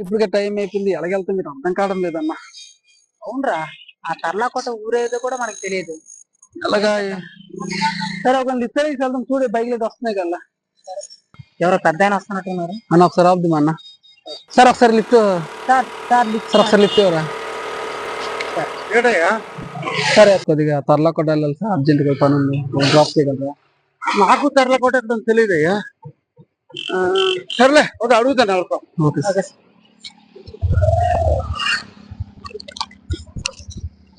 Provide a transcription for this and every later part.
ఇప్పటికే టైం అయిపోయింది. ఎలాగెళ్తే మీరు అర్థం కావడం లేదన్నా. అవునరా ఆ తర్లాకోట ఊరేదో కూడా మనకు తెలియదు. ఎలాగా? సరే ఒక వేసి వెళ్దాం. చూడే బైక్ లైట్ వస్తున్నాయి కదా. ఎవరో పెద్ద ఆయన వస్తున్నట్టున్నారు. అన్న ఒకసారి ఆపుదాం అన్న. సార్ ఒకసారి lift. Sir sir lift sir ఒకసారి లిఫ్ట్ ఇవ్వరా? సరే కొద్దిగా తర్లాకోట వెళ్ళాలి సార్. అర్జెంట్గా పని ఉంది. డ్రాప్ చేయగలరా? నాకు తర్లకోట ఎక్కడ తెలియదయ్యా. సర్లే ఒక అడుగుతాను ఎవరికో ఓకే సార్.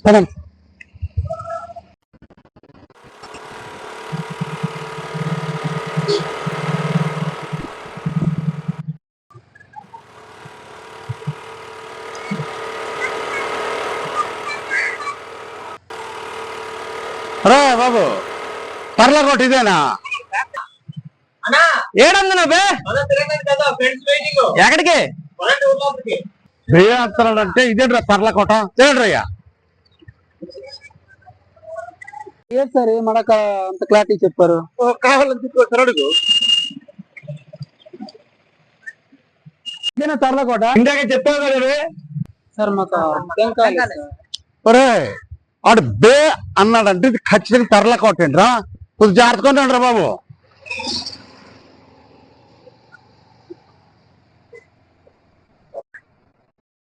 పదండి రా బాబు తర్లకోట ఇదేనా? ఏడన్నా బే? ఎక్కడికి? వేయాస్తున్నాడు అంటే ఇదేంట్రా తర్లకోట తేడ్రయ్యా ఏం సార్ మనక అంత క్లారిటీ చెప్పారు? కావాలని తీసుకొస్తారు అడుగు. ఇదేనా తర్లాకోట ఇందాక చెప్పావు కదా సార్ మాకు అర్థం కాలేదు సార్. ఒరే ఆడు బే అన్నాడంటే ఇది ఖచ్చితంగా తర్లకోట ఏంట్రా కొద్దిగా జాగ్రత్తగా రా బాబు.